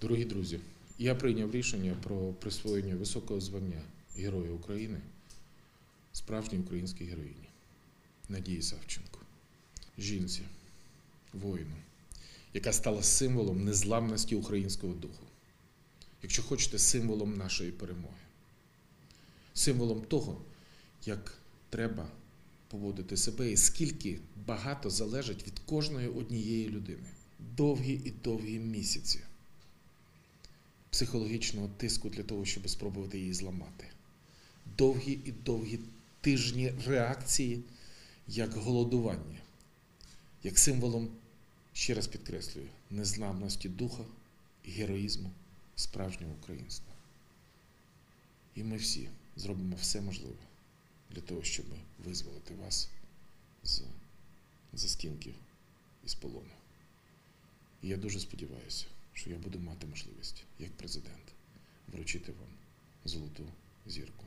Дорогі друзі, я прийняв рішення про присвоєння високого звання Героя України справжній українській героїні Надії Савченко, жінці, воїну, яка стала символом незламності українського духу, якщо хочете, символом нашої перемоги, символом того, як треба поводити себе і скільки багато залежить від кожної однієї людини. Довгі і довгі місяці психологічного тиску для того, щоб спробувати її зламати. Довгі і довгі тижні реакції як голодування, як символом, ще раз підкреслюю, незламності духа героїзму справжнього українства. І ми всі зробимо все можливе для того, щоб визволити вас з застінків і з полону. І я дуже сподіваюся, що я буду мати можливість, як президент, вручити вам золоту зірку